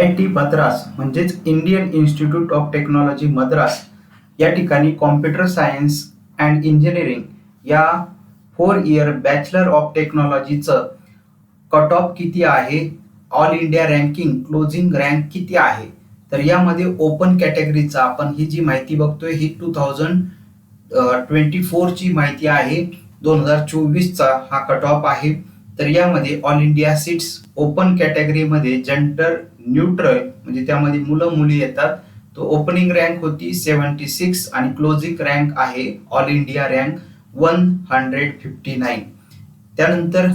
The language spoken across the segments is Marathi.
आय टी मद्रास म्हणजेच Indian institute of technology Madras या ठिकाणी कॉम्प्युटर सायन्स अँड इंजिनिअरिंग या फोर इयर बॅचलर ऑफ टेक्नॉलॉजीचं कट ऑफ किती आहे? All India ranking closing rank किती आहे? तर यामध्ये ओपन कॅटेगरीचा आपण ही जी माहिती बघतोय ही टू थाउजंड ट्वेंटी फोरची माहिती आहे. दोन हजार चोवीसचा हा कट ऑफ आहे. तर यामध्ये ऑल इंडिया सीट्स ओपन कॅटेगरीमध्ये जेंडर न्यूट्रल म्हणजे त्यामध्ये मुलं मुली येतात. तो ओपनिंग रँक होती सेवन्टी सिक्स आणि क्लोजिंग रँक आहे all India rank one hundred fifty nine त्यानंतर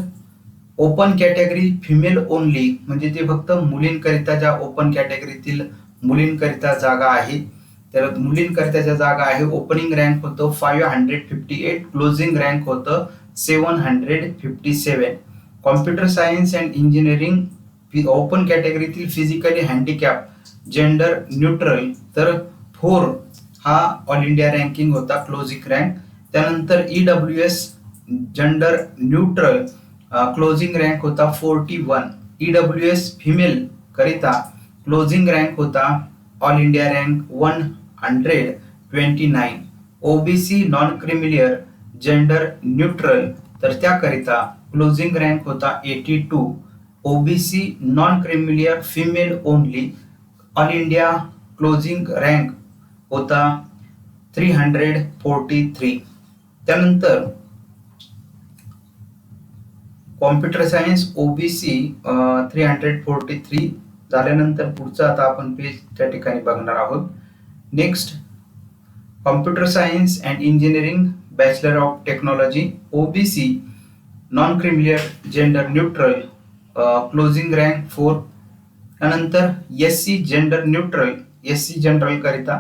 ओपन कॅटेगरी फिमेल ओनली म्हणजे ते फक्त मुलींकरिता ज्या ओपन कॅटेगरीतील मुलींकरिता जागा आहे तर मुलींकरिता ज्या जागा आहे ओपनिंग रँक होतं five hundred fifty eight closing rank होतं seven hundred fifty seven computer science and engineering open कॅटेगरीतील physically handicap gender neutral तर फोर हा ऑल इंडिया रँकिंग होता क्लोजिंग रँक त्यानंतर E W S gender neutral closing rank होता forty one E W S female करिता क्लोजिंग रँक होता all India rank one hundred twenty nine OBC non creamy layer gender neutral तर त्याकरिता क्लोजिंग रँक होता eighty two OBC non creamy layer female only all India closing rank होता थ्री हंड्रेड फोर्टी थ्री त्यानंतर computer science OBC three hundred forty three झाल्यानंतर पुढचं आता आपण पेज त्या ठिकाणी बघणार आहोत. Next computer science and engineering bachelor of technology OBC non gender neutral closing rank four त्यानंतर S C gender neutral S C general करिता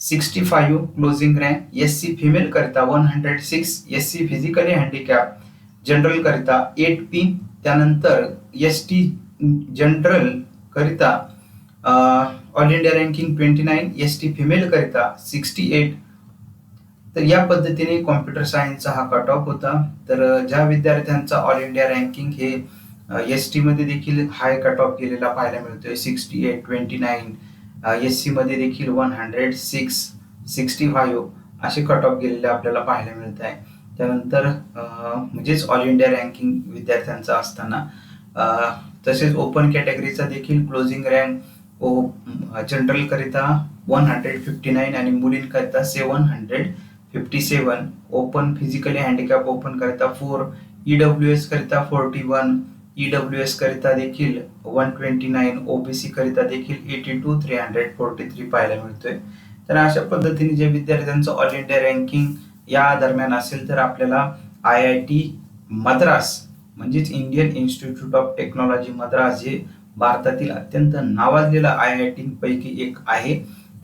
sixty five closing rank S C female करिता one hundred six S C physically handicap general करिता एट पी त्यानंतर एस टी जनरल करिता all India ranking twenty nine S T female करिता सिक्स्टी एट तर या पद्धतीने कॉम्प्युटर सायन्सचा हा कट ऑफ होता. तर ज्या विद्यार्थ्यांचा ऑल इंडिया रँकिंग हे एस टीमध्ये देखील हाय कट ऑफ केलेला पाहायला मिळतोय. Sixty eight twenty nine S सीमध्ये देखील one hundred six sixty five असे कट ऑफ गेलेले आपल्याला पाहायला मिळत आहे. त्यानंतर म्हणजेच ऑल इंडिया रँकिंग विद्यार्थ्यांचा असताना तसेच ओपन कॅटेगरीचा देखील क्लोजिंग रँक ओ general one hundred fifty nine आणि मुलींकरिता seven hundred fifty seven open physically handicapped open करिता फोर ई डब्ल्यू एस करिता forty one E W S करिता देखील वन ट्वेंटी नाईन ओबीसी करिता देखील eighty two three hundred forty three पाहायला मिळतोय. तर अशा पद्धतीने जे विद्यार्थ्यांचं ऑल इंडिया रँकिंग या दरम्यान असेल तर आपल्याला आय आय टी मद्रास म्हणजेच Indian Institute of Technology Madras हे भारतातील अत्यंत नावाजलेलं आय आय टी पैकी एक आहे.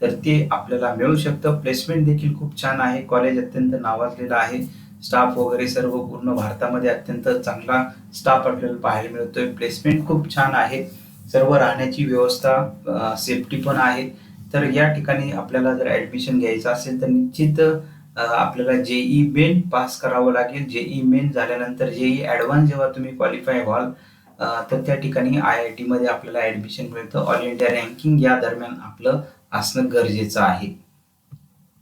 तर ते आपल्याला मिळू शकतं. प्लेसमेंट देखील खूप छान आहे. कॉलेज अत्यंत नावाजलेलं आहे. स्टाफ वगैरे सर्व पूर्ण भारतामध्ये अत्यंत चांगला स्टाफ आपल्याला पाहायला मिळतोय. प्लेसमेंट खूप छान आहे. सर्व राहण्याची व्यवस्था सेफ्टी पण आहे. तर या ठिकाणी आपल्याला जर ऍडमिशन घ्यायचं असेल तर निश्चित आपल्याला जेई मेन पास करावं लागेल. जेई मेन झाल्यानंतर जेई ऍडव्हान्स जेव्हा तुम्ही क्वालिफाय व्हाल तर त्या ठिकाणी आय आय टीमध्ये आपल्याला ऍडमिशन मिळतं. ऑल इंडिया रँकिंग या दरम्यान आपलं असणं गरजेचं आहे.